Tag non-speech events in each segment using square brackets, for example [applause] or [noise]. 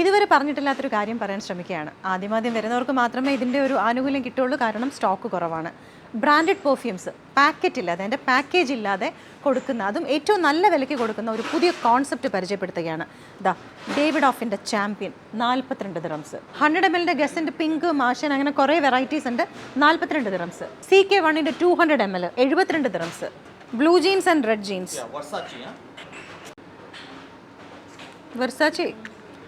ഇതുവരെ പറഞ്ഞിട്ടില്ലാത്തൊരു കാര്യം പറയാൻ ശ്രമിക്കുകയാണ്. ആദ്യമാദ്യം വരുന്നവർക്ക് മാത്രമേ ഇതിന്റെ ഒരു ആനുകൂല്യം കിട്ടുള്ളൂ കാരണം സ്റ്റോക്ക് കുറവാണ്. ബ്രാൻഡഡ് പെർഫ്യൂംസ് പാക്കറ്റ് ഇല്ലാതെ അതിന്റെ പാക്കേജ് ഇല്ലാതെ കൊടുക്കുന്ന അതും ഏറ്റവും നല്ല വിലയ്ക്ക് കൊടുക്കുന്ന ഒരു പുതിയ കോൺസെപ്റ്റ് പരിചയപ്പെടുത്തുകയാണ്. ദ ഡേവിഡ് ഓഫിന്റെ ചാമ്പ്യൻ നാൽപ്പത്തിരണ്ട് ദിറംസ് ഹൺഡ്രഡ് എം എല്ലിന്റെ ഗസിന്റെ പിങ്ക് മാഷൻ അങ്ങനെ കുറേ വെറൈറ്റീസ് ഉണ്ട്. നാൽപ്പത്തിരണ്ട് ദിറംസ് സി കെ വണ്ണിന്റെ ടു ഹൺഡ്രഡ് എം എൽ എഴുപത്തിരണ്ട് dirhams blue jeans and red jeans? Versace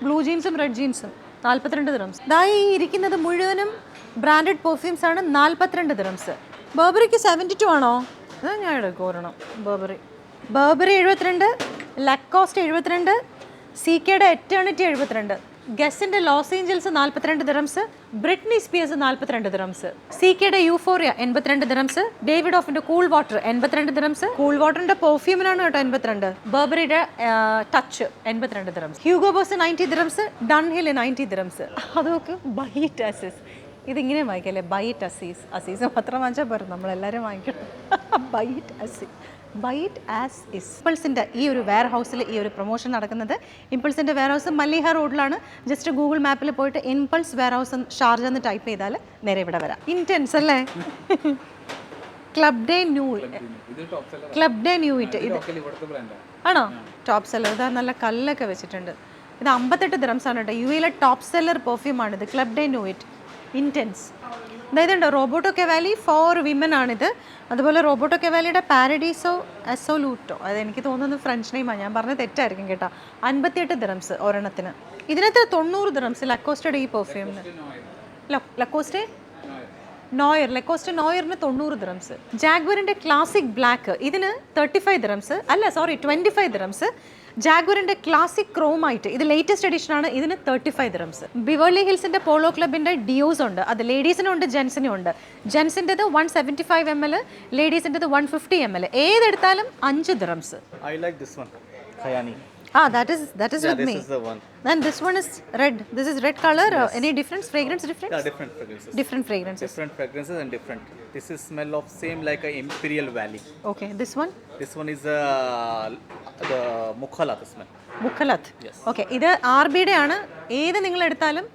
blue ജീൻസും റെഡ് ജീൻസും. നാൽപ്പത്തിരണ്ട് ദിറംസ് ഇതായി ഇരിക്കുന്നത് മുഴുവനും ബ്രാൻഡഡ് പെർഫ്യൂംസ് ആണ്. നാൽപ്പത്തിരണ്ട് ദിറംസ് ബർബറിക്ക് സെവന്റി ടു ആണോ? അത് ഞാൻ എടുക്കും ഒരെണ്ണം. ബർബറി. ബർബറി എഴുപത്തിരണ്ട് ലക്കോസ്റ്റ് എഴുപത്തിരണ്ട് സി കെയുടെ എറ്റേണിറ്റി എഴുപത്തിരണ്ട്. ഗസിന്റെ ലോസ് ഏഞ്ചൽസ് നാൽപ്പത്തിരണ്ട് ദിറംസ് ബ്രിട്നി സ്പിയേഴ്സ് നാൽപ്പത്തിരണ്ട് ദിറംസ് സി കെയുടെ യൂഫോറിയ എൺപത്തിരണ്ട് ദിറംസ് ഡേവിഡ് ഓഫിന്റെ കൂൾ വാട്ടർ എൺപത്തിരണ്ട് ദിറംസ് കൂൾ വാട്ടറിന്റെ പെർഫ്യൂമിനാണ് കേട്ടോ എൺപത്തിരണ്ട് ബർബറിയുടെ ടച്ച് എൺപത്തിരണ്ട് dirhams Hugo Boss ninety dirhams Dunhill ninety dirhams അതൊക്കെ ബൈറ്റ് അസീസ്. ഇതിങ്ങനെ വായിക്കല്ലേ ബൈറ്റ് അസീസ്. അസീസ് മാത്രം വാങ്ങിച്ചാൽ പോരും. നമ്മളെല്ലാവരും വാങ്ങിക്കണം. [laughs] Byte Aziz. Byte as is. ഇമ്പിൾസിന്റെ ഈ ഒരു വെയർ ഹൗസിൽ ഈ ഒരു പ്രൊമോഷൻ നടക്കുന്നത്. ഇമ്പിൾസിന്റെ വെയർ ഹൗസ് മല്ലിഹ റോഡിലാണ്. ജസ്റ്റ് ഗൂഗിൾ മാപ്പിൽ പോയിട്ട് ഇമ്പിൾസ് വെയർ ഹൗസ് ഷാർജ എന്ന് ടൈപ്പ് ചെയ്താൽ നേരെ ഇവിടെ വരാം. ഇന്റൻസ് അല്ലേ? Club day new club day new it ഇത് ആണോ? ടോപ്പ് സെല്ലർ ഇതാ നല്ല കല്ലൊക്കെ വെച്ചിട്ടുണ്ട്. ഇത് അമ്പത്തെട്ട് ദിറംസ് ആണ് കേട്ടോ. യു എയിലെ ടോപ്പ് സെല്ലർ പെർഫ്യൂമാണ് ഇത്. Club day new it intense അതായത് ഉണ്ട് റോബോട്ടോ കെവാലി ഫോർ വിമൻ ആണിത്. അതുപോലെ റോബോട്ടോ കെവാലിയുടെ പാരഡീസോ അസോലൂട്ടോ അത് എനിക്ക് തോന്നുന്നത് ഫ്രഞ്ച് നെയിമാണ് ഞാൻ പറഞ്ഞത് തെറ്റായിരിക്കും കേട്ടോ. അൻപത്തിയെട്ട് ദിറംസ് ഒരെണ്ണത്തിന്. ഇതിനകത്ത് തൊണ്ണൂറ് ദിറംസ് ലക്കോസ്റ്റയുടെ ഈ പെർഫ്യൂമിന് ലക്കോസ്റ്റേ നോയർ ലെക്കോസ്റ്റ് നോയറിന് തൊണ്ണൂറ് ദിറംസ് ജാഗ്വറിന്റെ ക്ലാസിക് ബ്ലാക്ക് ഇതിന് തേർട്ടി ഫൈവ് ദിറംസ് അല്ല സോറി ട്വന്റി ഫൈവ് ദിറംസ് ജാഗ്വറിന്റെ ക്ലാസിക് ആയിട്ട് ഇത് ലേറ്റസ്റ്റ് എഡിഷൻ ആണ്. ഇതിന് തേർട്ടി ഫൈവ് ദിറംസ് ബിവേർലി ഹിൽസിന്റെ പോളോ ക്ലബിന്റെ ഡിയോസ് ഉണ്ട്. അത് ലേഡീസിനും ഉണ്ട് ജെൻസിനും ഉണ്ട്. ജെൻസിന്റെ one seventy five M L ലേഡീസിന്റെത് one fifty M L ഏതെടുത്താലും അഞ്ച് dirhams I like this one, Khayani. that is that is Yeah, with this me. This is the one. And this one is red. This is red color. Yes. Uh, any difference? Fragrance difference? Yeah, different fragrances. Different fragrances. Different fragrances and different. This is smell of same like a Imperial Valley. Okay. This one? This one is uh, the Mukhalat smell. Mukhalat. Yes. Okay. ഇത് R ബിയുടെ ആണ് ഏത് നിങ്ങൾ എടുത്താലും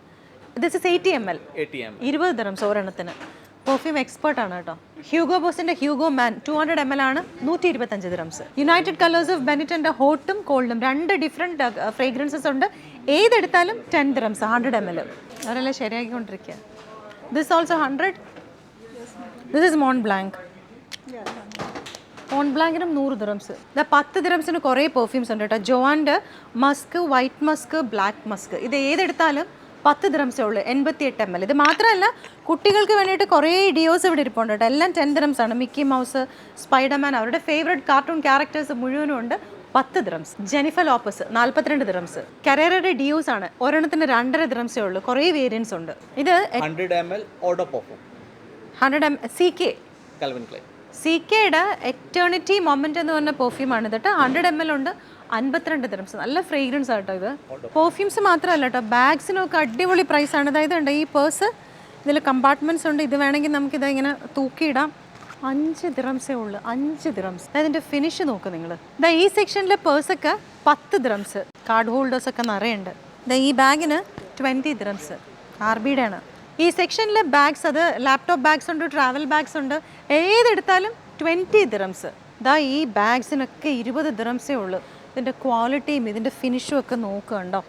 this is eighty M L. ഇരുപത് perfume expert ആണ് കേട്ടോ. Hugo ബോസിന്റെ Hugo man two hundred M L ആണ് നൂറ്റി ഇരുപത്തഞ്ച് ദിറംസ് യുണൈറ്റഡ് കളേഴ്സ് ഓഫ് ബെനിറ്റന്റെ ഹോട്ടും കോൾഡും രണ്ട് ഡിഫറെന്റ് ഫ്രേഗ്രൻസസ് ഉണ്ട്. ഏതെടുത്താലും ten dirhams hundred M L അവരെല്ലാം ശരിയാക്കിക്കൊണ്ടിരിക്കുക this also hundred this is Mont Blanc Mont ബ്ലാങ്കിനും നൂറ് ദിറംസ് ഇതാ പത്ത് ദിറംസിന് കുറേ പെർഫ്യൂംസ് ഉണ്ട് കേട്ടോ. ജോവാന്റെ musk white musk black musk ഇത് ഏതെടുത്താലും പത്ത് ദിറംസേ ഉള്ളൂ എൺപത്തി എട്ട് എം എൽ ഇത് മാത്രമല്ല കുട്ടികൾക്ക് വേണ്ടിയിട്ട് കുറേ ഇഡിയോസ് ഇവിടെ ഇരിപ്പുണ്ട് കേട്ടോ. എല്ലാം ടെൻ ദിറംസ് ആണ്. മിക്കി മൗസ് സ്പൈഡർമാൻ അവരുടെ ഫേവറേറ്റ് കാർട്ടൂൺ ക്യാരക്ടേഴ്സ് മുഴുവനും ഉണ്ട്. പത്ത് ദിറംസ് ജെനിഫൽ ഓപ്പസ് നാൽപ്പത്തിരണ്ട് ദിറംസ് കരേറയുടെ ഡിയോസ് ആണ്. ഒരെണ്ണത്തിന് രണ്ടര ദിറംസേ ഉള്ളൂ. കുറേ വേരിയൻസ് ഉണ്ട്. ഇത് 100 ml L perfume. Hundred M C K. C കെയുടെ എറ്റേണിറ്റി മൊമെന്റ് എന്ന് പറഞ്ഞ പെർഫ്യൂമാണ് ആണ് കേട്ടോ. ഹൺഡ്രഡ് എം എൽ ഉണ്ട്. അൻപത്തിരണ്ട് ദിറംസ് നല്ല ഫ്രേഗ്രൻസ് ആട്ടോ ഇത്. പെർഫ്യൂംസ് മാത്രമല്ല കേട്ടോ ബാഗ്സിനൊക്കെ അടിപൊളി പ്രൈസ് ആണ്. അതായത് ഉണ്ട് ഈ പേഴ്സ് ഇതിൽ കമ്പാർട്ട്മെന്റ്സ് ഉണ്ട്. ഇത് വേണമെങ്കിൽ നമുക്കിത് ഇങ്ങനെ തൂക്കിയിടാം. അഞ്ച് ദിറംസേ ഉള്ളൂ. അഞ്ച് ദിറംസ് അതിന്റെ ഫിനിഷ് നോക്ക് നിങ്ങൾ ഇതാ ഈ സെക്ഷനിലെ പേഴ്സൊക്കെ പത്ത് ദിറംസ് കാർഡ് ഹോൾഡേഴ്സ് ഒക്കെ നിറയുണ്ട്. ഇതാ ഈ ബാഗിന് ട്വന്റി ദിറംസ് ആർ ബിയുടെ ആണ്. ഈ സെക്ഷനിലെ ബാഗ്സ് അത് ലാപ്ടോപ്പ് ബാഗ്സ് ഉണ്ട് ട്രാവൽ ബാഗ്സ് ഉണ്ട്. ഏതെടുത്താലും ട്വന്റി ദിറംസ് ദാ ഈ ബാഗ്സിനൊക്കെ ഇരുപത് ദിറംസേ ഉള്ളൂ. ഇതിന്റെ ക്വാളിറ്റിയും ഇതിന്റെ ഫിനിഷും ഒക്കെ നോക്കുകയുണ്ടോ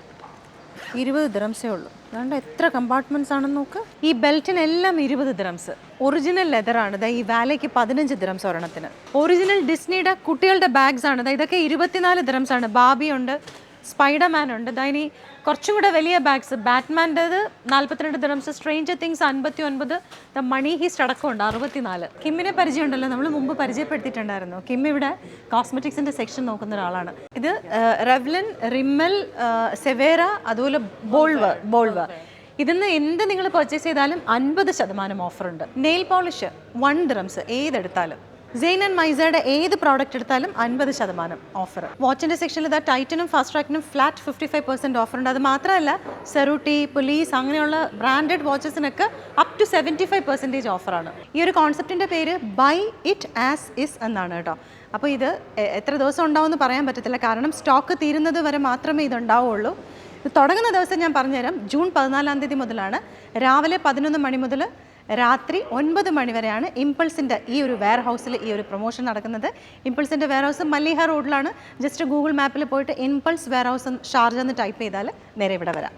ഇരുപത് ദ്രംസേ ഉള്ളൂ. അതുകൊണ്ട് എത്ര കമ്പാർട്ട്മെന്റ്സ് ആണെന്ന് നോക്ക്. ഈ ബെൽറ്റിനെല്ലാം ഇരുപത് ദിറംസ് ഒറിജിനൽ ലെതറാണ് ദാ ഈ വാലയ്ക്ക് പതിനഞ്ച് ദ്രംസ് ഒരെണ്ണത്തിന്. ഒറിജിനൽ ഡിസ്നിയുടെ കുട്ടികളുടെ ബാഗ്സ് ആണ്. ദാ ഇതൊക്കെ ഇരുപത്തിനാല് ദ്രംസ് ആണ്. ബാബിയുണ്ട്. സ്പൈഡർമാൻ ഉണ്ട്. ഇനി കുറച്ചും കൂടെ വലിയ ബാഗ്സ് ബാറ്റ്മാന്റേത് നാൽപ്പത്തിരണ്ട് ദിറംസ് സ്ട്രേഞ്ചർ തിങ്സ് അൻപത്തി ഒൻപത് ദ മണി ഹീസ്റ്റ് അടക്കമുണ്ട്. അറുപത്തിനാല്. കിമ്മിനെ പരിചയമുണ്ടല്ലോ. നമ്മൾ മുമ്പ് പരിചയപ്പെടുത്തിയിട്ടുണ്ടായിരുന്നു. കിം ഇവിടെ കോസ്മെറ്റിക്സിന്റെ സെക്ഷൻ നോക്കുന്ന ഒരാളാണ്. ഇത് റെവ്ലൻ റിമ്മൽ സെവേറ അതുപോലെ ബോൾവർ ബോൾവർ ഇതിന്ന് എന്ത് നിങ്ങൾ പർച്ചേസ് ചെയ്താലും അൻപത് ശതമാനം ഓഫറുണ്ട് നെയിൽ പോളിഷ് വൺ ദിറംസ് ഏതെടുത്താലും. സെയിൻ ആൻഡ് മൈസയുടെ ഏത് പ്രോഡക്റ്റ് എടുത്താലും അൻപത് ശതമാനം ഓഫർ വാച്ചിന്റെ സെക്ഷനിൽ ഇതാ ടൈറ്റനും fast ട്രാക്കിനും flat fifty five percent offer ഉണ്ട്. അത് മാത്രമല്ല സെറൂട്ടി പുലീസ് അങ്ങനെയുള്ള branded വാച്ചസിനൊക്കെ up to seventy five percentage ഓഫറാണ് ഈ ഒരു കോൺസെപ്റ്റിന്റെ പേര് ബൈ ഇറ്റ് ആസ് ഇസ് എന്നാണ് കേട്ടോ. അപ്പോൾ ഇത് എത്ര ദിവസം ഉണ്ടാവും എന്ന് പറയാൻ പറ്റത്തില്ല. കാരണം സ്റ്റോക്ക് തീരുന്നത് വരെ മാത്രമേ ഇത് ഉണ്ടാവുള്ളൂ തുടങ്ങുന്ന ദിവസം ഞാൻ പറഞ്ഞുതരാം. ജൂൺ പതിനാലാം തീയതി മുതലാണ്. രാവിലെ പതിനൊന്ന് മണി മുതൽ രാത്രി ഒൻപത് മണിവരെയാണ് ഇമ്പൾസിന്റെ ഈ ഒരു വെയർ ഹൗസിൽ ഈ ഒരു പ്രൊമോഷൻ നടക്കുന്നത്. ഇമ്പൾസിന്റെ വെയർ ഹൗസ് മല്ലിഹ റോഡിലാണ്. ജസ്റ്റ് ഗൂഗിൾ മാപ്പിൽ പോയിട്ട് ഇമ്പൾസ് വെയർ ഹൗസ് ഷാർജ എന്ന് ടൈപ്പ് ചെയ്താൽ നേരെ ഇവിടെ വരാം.